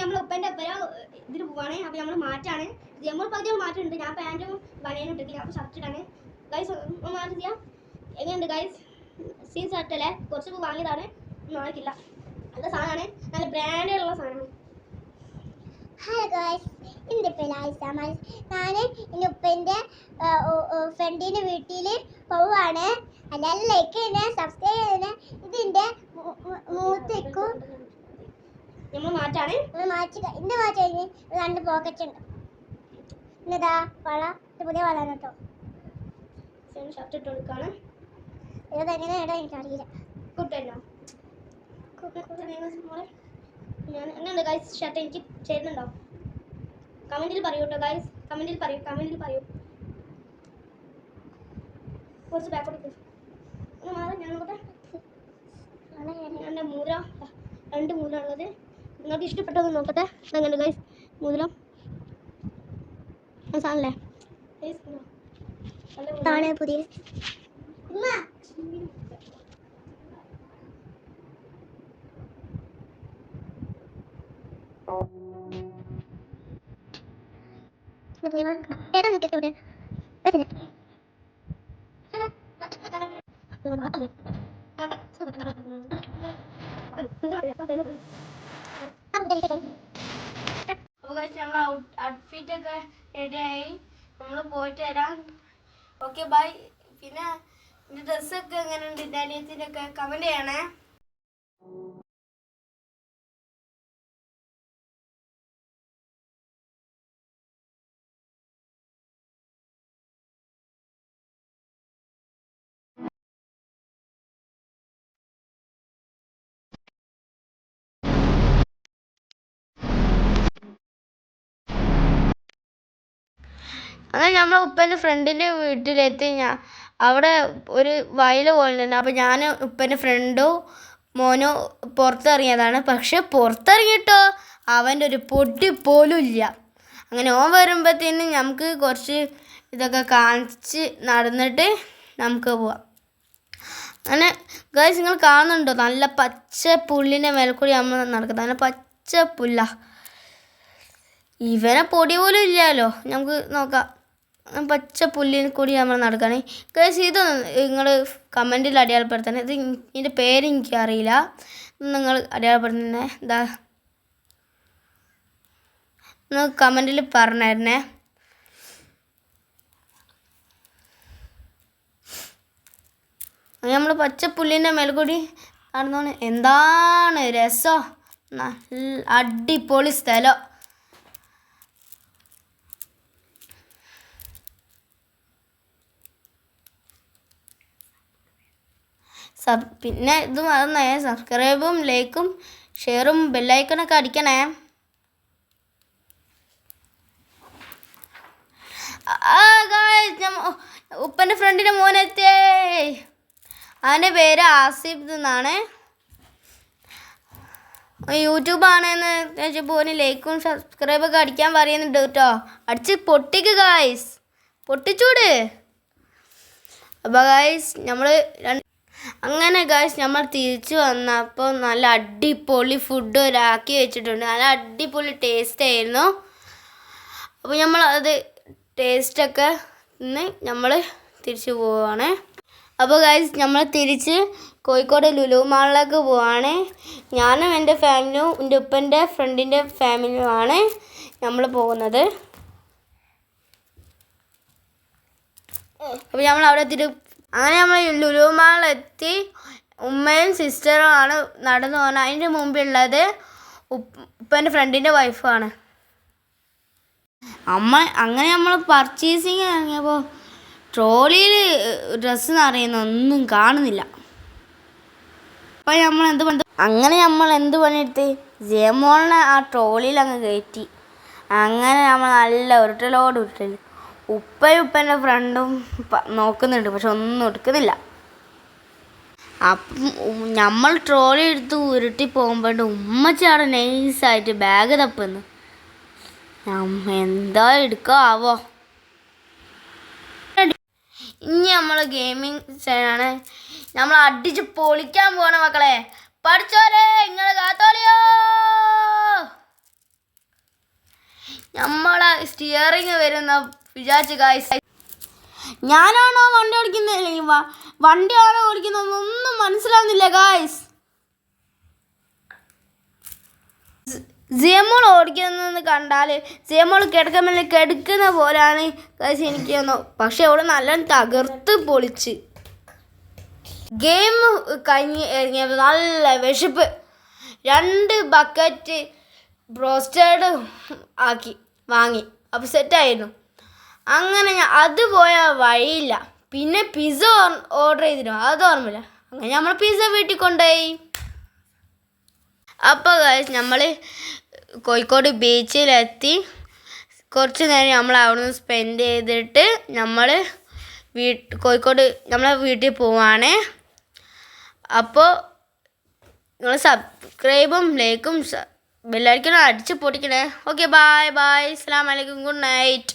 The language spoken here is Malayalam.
നമ്മൾ ഉപ്പന്റെ ഒപ്പര ഇതിൽ പോവാണ്. അപ്പോൾ നമ്മൾ മാറ്റാണ്. നമ്മൾ പകുതി മാറ്റുന്നുണ്ട് ഞാൻ പാന്റും ബനിയനും ഇട്ടിട്ട് അപ്പോൾ ഷർട്ട് ഇടാണ്. ഗൈസ് മാറ്റി ചെയ്യാം. എങ്ങനെയുണ്ട് ഗൈസ് സീൻ ഷർട്ട് അല്ലേ? കുറച്ച് വാങ്ങിയതാണ്. നാളേക്കില്ല നല്ല സാധനമാണ്. നല്ല ബ്രാൻഡുള്ള സാധനമാണ്. ഹായ് ഗായ്സ് എന്റെ പേര് ആയിസാമൽ ഞാൻ എന്റെ ഉപ്പന്റെ ഫ്രണ്ടിന്റെ വീട്ടിൽ പോവാണ്. അല്ല ലൈക്ക് ചെയ്യണേ സബ്സ്ക്രൈബ് ചെയ്യണേ. ഇതിന്റെ മൂത്തേക്കും നമ്മൾ മാറ്റാണ്. മാറ്റി എന്റെ മാറ്റി കഴിഞ്ഞ് രണ്ട് പോക്കറ്റ് ഉണ്ട്. എന്നതാ വള. ഇത് പുതിയ വള കേട്ടോ. ഷർട്ട് ഇട്ട് കൊടുക്കുകയാണ് എങ്ങനെ ഇടാൻ എനിക്കറിയില്ല. കുട്ടല്ലോ ഞാൻ എങ്ങനെയുണ്ട് ഗൈസ് ഷർട്ട് എനിക്ക് ചേരുന്നുണ്ടോ? കമന്റിൽ പറയൂ കേട്ടോ ഗൈസ് കമന്റിൽ പറയൂ. കമന്റിൽ പറയൂ. കുറച്ച് ബാക്കോട്ട് ഒന്ന് മാറാം. ഞാൻ നോക്കട്ടെ. എന്റെ മൂല രണ്ട് രണ്ട് മൂലമുള്ളത് നിങ്ങൾക്ക് ഇഷ്ടപ്പെട്ടത് നോക്കട്ടെ. അങ്ങനെ ഗൈസ് മുതലും സാധനല്ലേ. ഇതാണ് പുതിയ. ഏതാ നിൽക്കട്ടെ ഇവിടെ ഞങ്ങൾ ഔട്ട്ഫിറ്റ് ഒക്കെ റെഡിയായി നമ്മൾ പോയിട്ട് വരാം. ഓക്കെ ബൈ പിന്നെ ഡ്രസ്സൊക്കെ എങ്ങനെയുണ്ട് എന്റെ അനിയത്തിന്റെ ഒക്കെ കമന്റ് ചെയ്യണേ. അങ്ങനെ നമ്മൾ ഉപ്പന്റെ ഫ്രണ്ടിന്റെ വീട്ടിലെത്തി ഞാൻ അവിടെ ഒരു വയൽ പോലെ അപ്പോൾ ഞാൻ ഉപ്പന്റെ ഫ്രണ്ടോ മോനോ പുറത്തിറങ്ങിയതാണ്. പക്ഷെ പുറത്തിറങ്ങിയിട്ടോ അവന്റെ ഒരു പൊടി പോലും ഇല്ല. അങ്ങനെ ഓൻ വരുമ്പോഴത്തേന് നമുക്ക് കുറച്ച് ഇതൊക്കെ കാണിച്ച് നടന്നിട്ട് നമുക്ക് പോവാം. അങ്ങനെ ഗൈസ് നിങ്ങൾ കാണുന്നുണ്ടോ? നല്ല പച്ച പുല്ലിന്റെ മേലെ കൂടി നമ്മൾ നടക്കുന്നത്. നല്ല പച്ച പുല്ല. ഇവനെ പൊടി പോലും ഇല്ലല്ലോ നമുക്ക് നോക്കാം. പച്ച പുല്ലിൽ കൂടി നമ്മൾ നടക്കുകയാണ് ഗൈസ് ഇത് നിങ്ങൾ കമന്റിൽ അടയാളപ്പെടുത്തണേ. ഇത് ഇതിന്റെ പേര് എനിക്കറിയില്ല നിങ്ങൾ അടയാളപ്പെടുത്തണേ. എന്താ നിങ്ങൾ കമന്റിൽ പറഞ്ഞായിരുന്നേ നമ്മൾ പച്ച പച്ചപ്പുല്ലിന്റെ മേൽ കൂടി നടന്നോണ്. എന്താണ് രസോ? നല്ല അടിപൊളി സ്ഥലം. സബ് പിന്നെ ഇത് മറന്നേ സബ്സ്ക്രൈബും ലൈക്കും ഷെയറും ബെല്ലൈക്കണൊക്കെ അടിക്കണേ. ഉപ്പന്റെ ഫ്രണ്ടിന്റെ മോനെത്തേ. അവന്റെ പേര് ആസിഫ് എന്നാണ്. യൂട്യൂബാണെന്ന് വെച്ചാൽ ഓന് ലൈക്കും സബ്സ്ക്രൈബൊക്കെ അടിക്കാൻ പറയുന്നുണ്ട് കേട്ടോ. അടിച്ച് പൊട്ടിക്ക് ഗായ്സ് പൊട്ടിച്ചൂട്. അപ്പോൾ ഗായ്സ് നമ്മൾ രണ്ട് അങ്ങനെ ഗായ്സ് നമ്മൾ തിരിച്ചു വന്നപ്പോൾ നല്ല അടിപൊളി ഫുഡ് ഒരാക്കി വെച്ചിട്ടുണ്ട്. നല്ല അടിപൊളി ടേസ്റ്റ് ആയിരുന്നു. അപ്പോൾ നമ്മൾ അത് ടേസ്റ്റൊക്കെ ഇന്ന് നമ്മൾ തിരിച്ചു പോവുകയാണ് അപ്പോൾ ഗൈസ് നമ്മൾ തിരിച്ച് കോഴിക്കോട് ലുലു മാളിലേക്ക് പോവാണ്. ഞാനും എന്റെ ഫാമിലിയും എന്റെ ഉപ്പന്റെ ഫ്രണ്ടിന്റെ ഫാമിലിയുമാണ് നമ്മൾ പോകുന്നത്. അപ്പോൾ നമ്മൾ അവിടെ എത്തിയിട്ട് അങ്ങനെ നമ്മൾ ലുലു മാളിലെത്തി ഉമ്മയും സിസ്റ്ററും ആണ് നടന്നു പോകുന്നത് അതിന്റെ മുമ്പുള്ളത് ഉപ്പ് ഉപ്പന്റെ ഫ്രണ്ടിന്റെ വൈഫാണ് അമ്മ അങ്ങനെ നമ്മൾ പർച്ചേസിങ് ഇറങ്ങിയപ്പോൾ ട്രോളിയിൽ ഡ്രസ്സ് നിറയുന്ന ഒന്നും കാണുന്നില്ല. അപ്പം നമ്മൾ എന്ത് പണി അങ്ങനെ നമ്മൾ എന്ത് പണിയെടുത്ത്? ജയമോളിനെ ആ ട്രോളിയിൽ അങ്ങ് കയറ്റി. അങ്ങനെ നമ്മൾ നല്ല ഉരുട്ടലോട് ഉരുട്ടൽ. ഉപ്പയും ഉപ്പന്റെ ഫ്രണ്ടും നോക്കുന്നുണ്ട് പക്ഷെ ഒന്നും എടുക്കുന്നില്ല. അപ്പം നമ്മൾ ട്രോളി എടുത്ത് ഉരുട്ടി പോകുമ്പോണ്ട് ഉമ്മച്ചാട് നൈസായിട്ട് ബാഗ് തപ്പുന്നു. എന്താ എടുക്കാവോ ഇനി നമ്മൾ ഗെയിമിങ് ആണ് നമ്മൾ അടിച്ച് പൊളിക്കാൻ പോണ മക്കളെ. പഠിച്ചോരെ നിങ്ങൾ കാത്തോളിയോ? സ്റ്റിയറിങ് വരുന്ന വിചാരിച്ചു ഗായ്സ് ഞാനാണോ വണ്ടി ഓടിക്കുന്നത് അല്ലെങ്കിൽ വ- ഓടിക്കുന്നത് ഒന്നും മനസ്സിലാവുന്നില്ല ഗായ്സ് സിയമോൾ ഓടിക്കുന്നതെന്ന് കണ്ടാൽ സിയമോൾ കിടക്കുമ്പോൾ കിടക്കുന്ന പോലാണ് ഗായ്സ് എനിക്ക് തോന്നുന്നു. പക്ഷെ അവൾ നല്ല തകർത്ത് പൊളിച്ച്. ഗെയിം കഴിഞ്ഞ് ഇറങ്ങിയപ്പോൾ നല്ല വിശപ്പ്. രണ്ട് ബക്കറ്റ് ബ്രോസ്റ്റേഡ് ആക്കി വാങ്ങി. അപ്പോൾ സെറ്റായിരുന്നു അങ്ങനെ ഞാൻ അത് പോയ വഴിയില്ല. പിന്നെ പിസ്സ ഓർഡർ ചെയ്തിരുന്നു. അത് ഓർമ്മയില്ല. അങ്ങനെ നമ്മൾ പിസ്സ വീട്ടിൽ കൊണ്ടുപോയി. അപ്പോൾ നമ്മൾ കോഴിക്കോട് ബീച്ചിലെത്തി കുറച്ച് നേരം നമ്മൾ അവിടെ നിന്ന് സ്പെൻഡ് ചെയ്തിട്ട് നമ്മൾ വീട്ട് കോഴിക്കോട് നമ്മളെ വീട്ടിൽ പോവാണ്. അപ്പോൾ നിങ്ങൾ സബ്സ്ക്രൈബും ലൈക്കും ബെല്ലടിക്കണം അടിച്ച് പൊട്ടിക്കണേ. ഓക്കെ ബായ് ബായ് അസ്സാം വലൈക്കും ഗുഡ് നൈറ്റ്